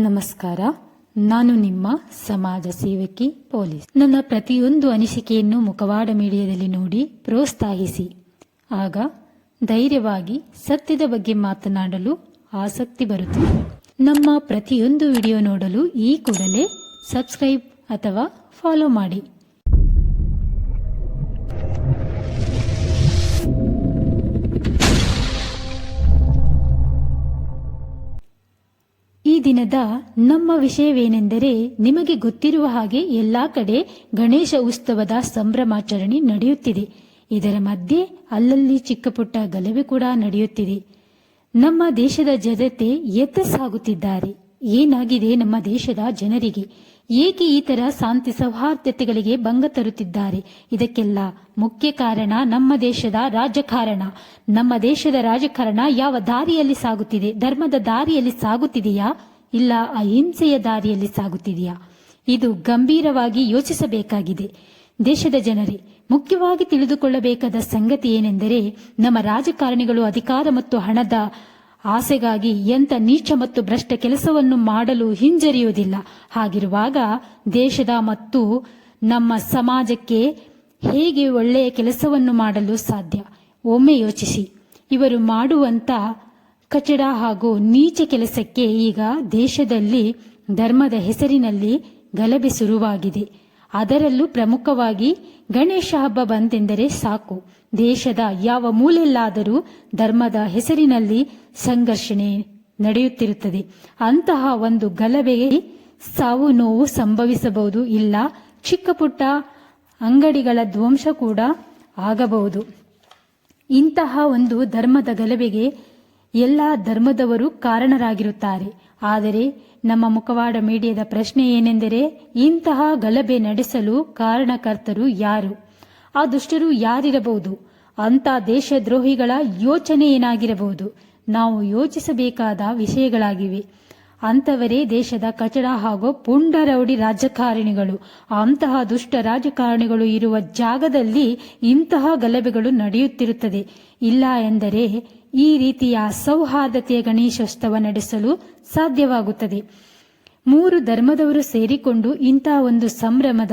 ನಮಸ್ಕಾರ. ನಾನು ನಿಮ್ಮ ಸಮಾಜ ಸೇವಕಿ ಪೊಲೀಸ್. ನನ್ನ ಪ್ರತಿಯೊಂದು ಅನಿಸಿಕೆಯನ್ನು ಮುಖವಾಡ ಮೀಡಿಯಾದಲ್ಲಿ ನೋಡಿ ಪ್ರೋತ್ಸಾಹಿಸಿ. ಆಗ ಧೈರ್ಯವಾಗಿ ಸತ್ಯದ ಬಗ್ಗೆ ಮಾತನಾಡಲು ಆಸಕ್ತಿ ಬರುತ್ತದೆ. ನಮ್ಮ ಪ್ರತಿಯೊಂದು ವಿಡಿಯೋ ನೋಡಲು ಈ ಕೂಡಲೇ ಸಬ್ಸ್ಕ್ರೈಬ್ ಅಥವಾ ಫಾಲೋ ಮಾಡಿ. ದಿನದ ನಮ್ಮ ವಿಷಯವೇನೆಂದರೆ ನಿಮಗೆ ಗೊತ್ತಿರುವ ಹಾಗೆ ಎಲ್ಲಾ ಕಡೆ ಗಣೇಶ ಉತ್ಸವದ ಸಂಭ್ರಮಾಚರಣೆ ನಡೆಯುತ್ತಿದೆ. ಇದರ ಮಧ್ಯೆ ಅಲ್ಲಲ್ಲಿ ಚಿಕ್ಕಪುಟ್ಟ ಗಲಭೆ ಕೂಡ ನಡೆಯುತ್ತಿದೆ. ನಮ್ಮ ದೇಶದ ಜನತೆ ಎತ್ತ ಸಾಗುತ್ತಿದ್ದಾರೆ. ಏನಾಗಿದೆ ನಮ್ಮ ದೇಶದ ಜನರಿಗೆ? ಏಕೆ ಈ ತರ ಶಾಂತಿ ಸೌಹಾರ್ದತೆಗಳಿಗೆ ಭಂಗ ತರುತ್ತಿದ್ದಾರೆ? ಇದಕ್ಕೆಲ್ಲ ಮುಖ್ಯ ಕಾರಣ ನಮ್ಮ ದೇಶದ ರಾಜಕಾರಣ. ನಮ್ಮ ದೇಶದ ರಾಜಕಾರಣ ಯಾವ ದಾರಿಯಲ್ಲಿ ಸಾಗುತ್ತಿದೆ? ಧರ್ಮದ ದಾರಿಯಲ್ಲಿ ಸಾಗುತ್ತಿದೆಯಾ? ಇಲ್ಲ ಅಹಿಂಸೆಯ ದಾರಿಯಲ್ಲಿ ಸಾಗುತ್ತಿದೆಯಾ? ಇದು ಗಂಭೀರವಾಗಿ ಯೋಚಿಸಬೇಕಾಗಿದೆ. ದೇಶದ ಜನರೇ, ಮುಖ್ಯವಾಗಿ ತಿಳಿದುಕೊಳ್ಳಬೇಕಾದ ಸಂಗತಿ ಏನೆಂದರೆ, ನಮ್ಮ ರಾಜಕಾರಣಿಗಳು ಅಧಿಕಾರ ಮತ್ತು ಹಣದ ಆಸೆಗಾಗಿ ಎಂತ ನೀಚ ಮತ್ತು ಭ್ರಷ್ಟ ಕೆಲಸವನ್ನು ಮಾಡಲು ಹಿಂಜರಿಯುವುದಿಲ್ಲ. ಹಾಗಿರುವಾಗ ದೇಶದ ಮತ್ತು ನಮ್ಮ ಸಮಾಜಕ್ಕೆ ಹೇಗೆ ಒಳ್ಳೆಯ ಕೆಲಸವನ್ನು ಮಾಡಲು ಸಾಧ್ಯ? ಒಮ್ಮೆ ಯೋಚಿಸಿ. ಇವರು ಮಾಡುವಂತ ಕಚಡ ಹಾಗೂ ನೀಚ ಕೆಲಸಕ್ಕೆ ಈಗ ದೇಶದಲ್ಲಿ ಧರ್ಮದ ಹೆಸರಿನಲ್ಲಿ ಗಲಭೆ ಶುರುವಾಗಿದೆ. ಅದರಲ್ಲೂ ಪ್ರಮುಖವಾಗಿ ಗಣೇಶ ಹಬ್ಬ ಬಂತೆಂದರೆ ಸಾಕು. ದೇಶದ ಯಾವ ಮೂಲೆಯಲ್ಲಾದರೂ ಧರ್ಮದ ಹೆಸರಿನಲ್ಲಿ ಸಂಘರ್ಷಣೆ ನಡೆಯುತ್ತಿರುತ್ತದೆ. ಅಂತಹ ಒಂದು ಗಲಭೆಗೆ ಸಾವು ನೋವು ಸಂಭವಿಸಬಹುದು ಇಲ್ಲ, ಚಿಕ್ಕ ಪುಟ್ಟ ಅಂಗಡಿಗಳ ಧ್ವಂಸ ಕೂಡ ಆಗಬಹುದು. ಇಂತಹ ಒಂದು ಧರ್ಮದ ಗಲಭೆಗೆ ಎಲ್ಲ ಧರ್ಮದವರು ಕಾರಣರಾಗಿರುತ್ತಾರೆ. ಆದರೆ ನಮ್ಮ ಮುಖವಾಡ ಮೀಡಿಯಾದ ಪ್ರಶ್ನೆ ಏನೆಂದರೆ, ಇಂತಹ ಗಲಭೆ ನಡೆಸಲು ಕಾರಣಕರ್ತರು ಯಾರು? ಆ ದುಷ್ಟರು ಯಾರಿರಬಹುದು? ಅಂತ ದೇಶದ್ರೋಹಿಗಳ ಯೋಚನೆ ಏನಾಗಿರಬಹುದು? ನಾವು ಯೋಚಿಸಬೇಕಾದ ವಿಷಯಗಳಾಗಿವೆ. ಅಂತವರೇ ದೇಶದ ಕಚಡ ಹಾಗೂ ಪುಂಡರೌಡಿ ರಾಜಕಾರಣಿಗಳು. ಅಂತಹ ದುಷ್ಟ ರಾಜಕಾರಣಿಗಳು ಇರುವ ಜಾಗದಲ್ಲಿ ಇಂತಹ ಗಲಭೆಗಳು ನಡೆಯುತ್ತಿರುತ್ತದೆ. ಇಲ್ಲ ಎಂದರೆ ಈ ರೀತಿಯ ಸೌಹಾರ್ದತೆಯ ಗಣೇಶೋತ್ಸವ ನಡೆಸಲು ಸಾಧ್ಯವಾಗುತ್ತದೆ. ಮೂರು ಧರ್ಮದವರು ಸೇರಿಕೊಂಡು ಇಂತಹ ಒಂದು ಸಂಭ್ರಮದ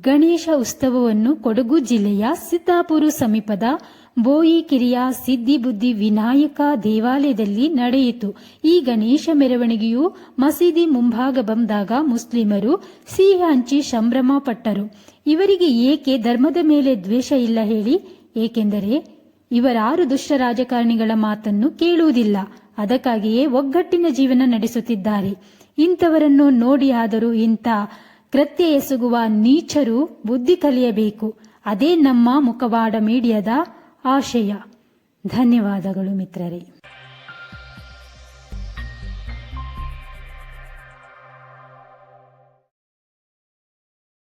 ಗಣೇಶ ಉತ್ಸವವನ್ನು ಕೊಡಗು ಜಿಲ್ಲೆಯ ಸಿದ್ದಾಪುರ ಸಮೀಪದ ಬೋಯಿಕಿರಿಯ ಸಿದ್ಧಿಬುದ್ಧಿ ವಿನಾಯಕ ದೇವಾಲಯದಲ್ಲಿ ನಡೆಯಿತು. ಈ ಗಣೇಶ ಮೆರವಣಿಗೆಯು ಮಸೀದಿ ಮುಂಭಾಗ ಬಂದಾಗ ಮುಸ್ಲಿಮರು ಸಿಹಿ ಹಂಚಿ ಸಂಭ್ರಮ ಪಟ್ಟರು. ಇವರಿಗೆ ಏಕೆ ಧರ್ಮದ ಮೇಲೆ ದ್ವೇಷ ಇಲ್ಲ ಹೇಳಿ? ಏಕೆಂದರೆ ಇವರಾರು ದುಷ್ಟ ರಾಜಕಾರಣಿಗಳ ಮಾತನ್ನು ಕೇಳುವುದಿಲ್ಲ. ಅದಕ್ಕಾಗಿಯೇ ಒಗ್ಗಟ್ಟಿನ ಜೀವನ ನಡೆಸುತ್ತಿದ್ದಾರೆ. ಇಂಥವರನ್ನು ನೋಡಿ ಆದರೂ ಇಂಥ ಕೃತ್ಯ ಎಸಗುವ ನೀಚರು ಬುದ್ಧಿ ಕಲಿಯಬೇಕು. ಅದೇ ನಮ್ಮ ಮುಖವಾಡ ಮೀಡಿಯಾದ ಆಶಯ. ಧನ್ಯವಾದಗಳು ಮಿತ್ರರೇ.